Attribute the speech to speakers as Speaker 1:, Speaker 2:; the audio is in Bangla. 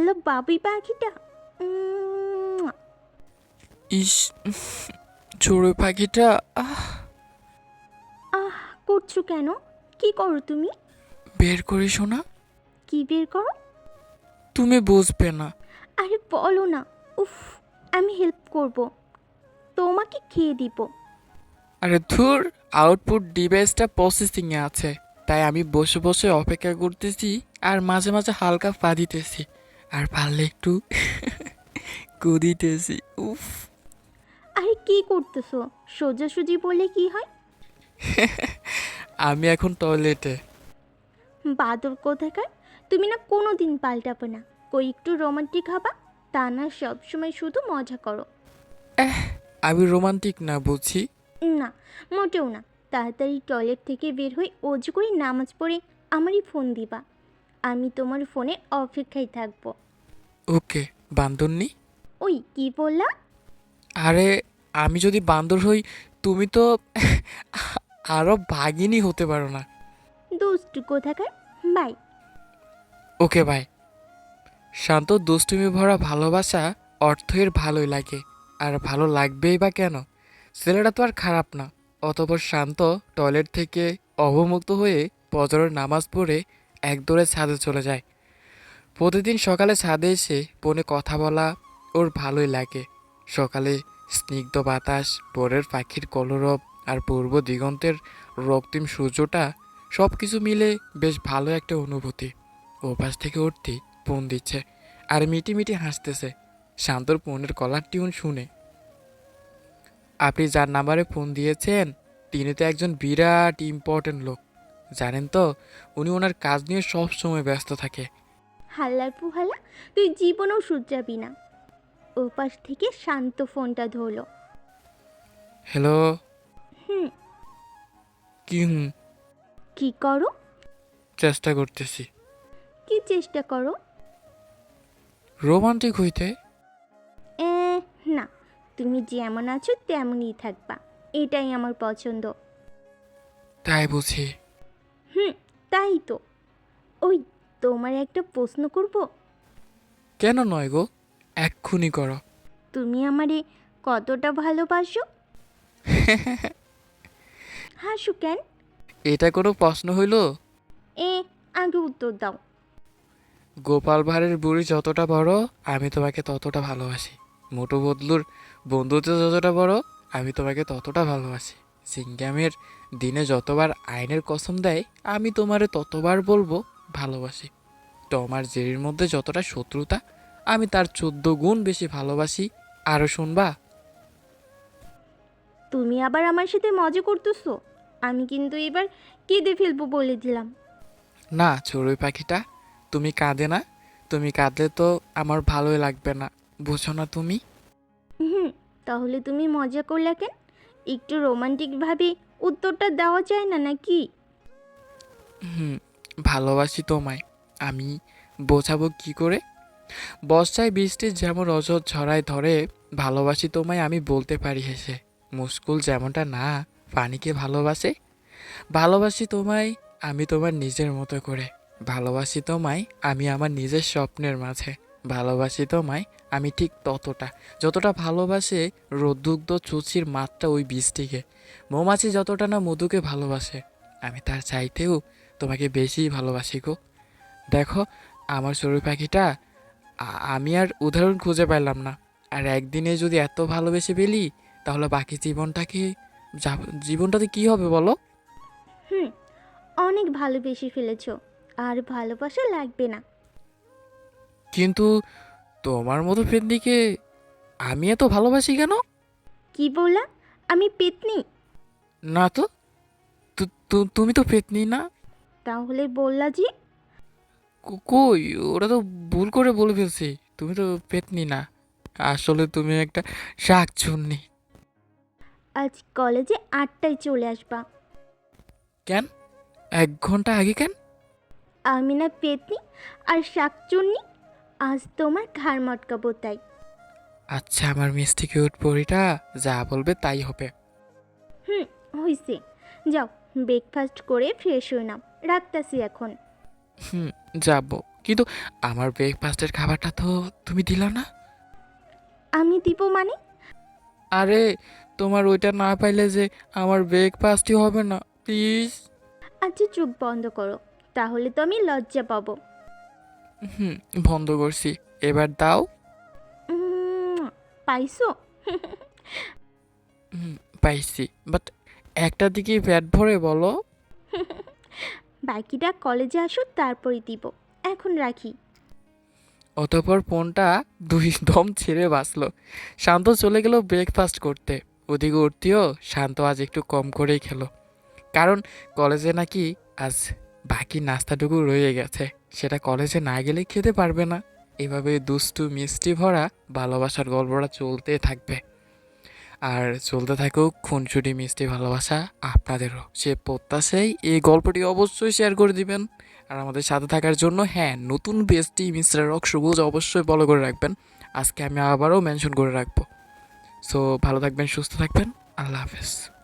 Speaker 1: গেল বাবুই পাখিটা।
Speaker 2: ইস চড়ুই পাখিটা আহ।
Speaker 1: আহ করছ কেন? কি করো তুমি?
Speaker 2: বের করি শোনা
Speaker 1: কি বের করো?
Speaker 2: তুমি বুঝবে না।
Speaker 1: আরে বলো না। উফ আমি হেল্প করব। তোমাকে খেয়ে দিব।
Speaker 2: আরে ধুর আউটপুট ডিভাইসটা প্রসেসিংয়ে আছে। তাই আমি বসে বসে অপেক্ষা করতেছি আর মাঝে মাঝে হালকা পা দিতেছি। আর পারলে একটু কুদিতেছি উফ।
Speaker 1: আরে কি করতেছো? সোজাসুজি বলে কি হয়?
Speaker 2: আমি এখন টয়লেটে।
Speaker 1: বাদর কোথাকার? তুমি না কোনো দিন পাল্টাবে না। কই একটু রোমান্টিক হবা? তা না সবসময় শুধু মজা করো।
Speaker 2: আমি রোমান্টিক না বুঝি?
Speaker 1: না মোটেও না। তাড়াতাড়ি টয়লেট থেকে বের হয়ে অজু করে নামাজ পড়ে আমারই ফোন দিবা। আমি তোমার ফোনে অপেক্ষায় থাকব।
Speaker 2: ওকে বান্দরনি
Speaker 1: ওই কি বললা?
Speaker 2: আরে আমি যদি বান্দর হই তুমি তো আরও ভাগিনী হতে পারো না।
Speaker 1: দুষ্টু কোথাকার? বাই।
Speaker 2: ওকে ভাই শান্ত দুষ্টুমি ভরা ভালোবাসা অর্থের ভালোই লাগে আর ভালো লাগবেই বা কেন? ছেলেটা তো আর খারাপ না অতপর শান্ত টয়লেট থেকে অবমুক্ত হয়ে পজরের নামাজ পড়ে একদৌড়ে ছাদে চলে যায়। প্রতিদিন সকালে ছাদে এসে ফোনে কথা বলা ওর ভালোই লাগে। সকালে স্নিগ্ধ বাতাস, ভোরের পাখির কলরব আর পূর্ব দিগন্তের রক্তিম সূর্যটা সব কিছু মিলে বেশ ভালো একটা অনুভূতি। পাশ থেকে উঠতেই ফোন দিচ্ছে আর মিটি মিটি হাসতেছে। শান্তর ফোনের কলার টিউন শুনে। আপনি যার নাম্বারে ফোন দিয়েছেন, তিনি তো একজন বিরাট ইম্পর্টেন্ট লোক। জানেন তো উনি ওনার কাজ নিয়ে সব সময় ব্যস্ত থাকে।
Speaker 1: হাল্লার পুহাল্লা তুই জীবনেও শুধরাবি না। ও পাশ থেকে শান্ত ফোনটা ধরলো।
Speaker 2: হ্যালো?
Speaker 1: হুম।
Speaker 2: কি হুম?
Speaker 1: কি করো?
Speaker 2: চেষ্টা করতেছি।
Speaker 1: কি চেষ্টা করো?
Speaker 2: রোমান্টিক হইতে?
Speaker 1: এ না। তুমি যেমন আছো তেমনই থাকবা। এটাই আমার পছন্দ।
Speaker 2: তাই বুঝি।
Speaker 1: তাই তো ওই তোমার একটা প্রশ্ন করব?
Speaker 2: কেন নয় গো? এক্ষুনি করো।
Speaker 1: তুমি আমারে কতটা ভালোবাসো? হাসু কেন?
Speaker 2: এটা কোনো প্রশ্ন হইল?
Speaker 1: এ আগে উত্তর দাও।
Speaker 2: গোপাল ভাঁড়ের বুড়ি যতটা বড় আমি তোমাকে ততটা ভালোবাসি। মোটু বদলুর বন্ধুত্ব যতটা বড় আমি তোমাকে ততটা ভালোবাসি। সিঙ্গামের দিনে যতবার আইনের কসম দেয় আমি তোমারে ততবার বলব ভালোবাসি। তোমার জেরির মধ্যে যতটা শত্রুতা আমি তার চোদ্দ গুণ বেশি ভালোবাসি। আরও শুনবা?
Speaker 1: তুমি আবার আমার সাথে মজা করতেছো। আমি কিন্তু এবার কেঁদে ফেলব বলে দিলাম।
Speaker 2: না চড়ুই পাখিটা তুমি কাঁদে না। তুমি কাঁদলে তো আমার ভালোই লাগবে না। বুঝো না তুমি?
Speaker 1: হুম তাহলে তুমি মজা করলে কেন? একটু রোমান্টিকভাবে উত্তরটা দেওয়া যায় না নাকি?
Speaker 2: হুম, ভালোবাসি তোমায়। আমি বোঝাবো কি করে? বর্ষায় বৃষ্টি যেমন রজত ঝরায় ধরে, ভালোবাসি তোমায় আমি বলতে পারি হেসে। মুস্কুল যেমনটা না, পানিকে ভালোবাসে। ভালোবাসি তোমায় আমি তোমার নিজের মতো করে। ভালোবাসি তোমায় আমি আমার নিজের স্বপ্নের মাঝে। ভালোবাসি তোমায় আমি ঠিক ততটা। যতটা ভালোবাসে, রোদ্দুগ্ধ চুচির মাত্রা ওই বৃষ্টিকে মৌমাছি যতটা না মধুকে ভালোবাসে, আমি তার চাইতেও তোমাকে বেশি ভালোবাসি গো। দেখো, আমার চড়ুই পাখিটা আমি আর উদাহরণ খুঁজে পাইলাম না। আর একদিনে যদি এত ভালোবেসে পেলি তাহলে বাকি জীবনটাকে জীবনটাতে কি হবে বলো?
Speaker 1: হুম, অনেক ভালোবেসে ফেলেছো। আর ভালোবাসা লাগবে না।
Speaker 2: কিন্তু তোমার মতো পেতনিকে আমি এত ভালোবাসি কেন?
Speaker 1: কি বললা? আমি পেতনি।
Speaker 2: না তো তু- তু- তুমি তো পেতনি না।
Speaker 1: তাহলে বললা যে?
Speaker 2: কো- কই? ওরা তো ভুল করে বলে ফেলছি তুমি তো পেতনি না। আসলে তুমি একটা শাক চুন্নি
Speaker 1: আজ কলেজে আটটায় চলে আসবা।
Speaker 2: কেন? এক ঘণ্টা আগে কেন?
Speaker 1: আমি না পেতনি আর শাক শাকচুন্নি আজ তোমার ঘাড় মটকাবো তাই।
Speaker 2: আচ্ছা আমার মিষ্টি কিউট পরিটা যা বলবে তাই হবে।
Speaker 1: হুম হইছে। যাও ব্রেকফাস্ট করে ফ্রেশ হয়ে নাও। রাখতাছি এখন।
Speaker 2: হুম যাব। কিন্তু আমার ব্রেকফাস্টের খাবারটা তো তুমি দিলা না।
Speaker 1: আমি দিব মানে?
Speaker 2: আরে তোমার ওইটা না পাইলে যে আমার ব্রেকফাস্টই হবে না প্লিজ
Speaker 1: আচ্ছা চুপ বন্ধ করো। তাহলে তো আমি লজ্জা পাবো।
Speaker 2: হুম বন্ধ করছি। এবার দাও।
Speaker 1: উম, পাইছো?
Speaker 2: হুম পাইছি। বাট একটা দিকে পেট ভরে বলো।
Speaker 1: বাকিটা কলেজে আসো তারপরে দিব। এখন রাখি।
Speaker 2: অতপর ফোনটা দুই দম ছেড়ে বাঁচলো। শান্ত চলে গেল ব্রেকফাস্ট করতে। ওদিকে উঠতেও শান্ত আজ একটু কম করেই খেলো। কারণ কলেজে নাকি আজ বাকি নাস্তাটুকু রয়ে গেছে। সেটা কলেজে না গেলে খেতে পারবে না। এভাবে দুষ্টু, মিষ্টি ভরা ভালোবাসার গল্পটা চলতে থাকবে। আর চলতে থাকুক খুনসুটি, মিষ্টি ভালোবাসা আপনাদেরও। সে প্রত্যাশাই এই গল্পটি অবশ্যই শেয়ার করে দিবেন। আর আমাদের সাথে থাকার জন্য হ্যাঁ নতুন বেস্টি মিস্টার রক সবুজ অবশ্যই ফলো করে রাখবেন। আজকে আমি আবারও মেনশন করে রাখব। সো ভালো থাকবেন, সুস্থ থাকবেন। আল্লাহ হাফেজ।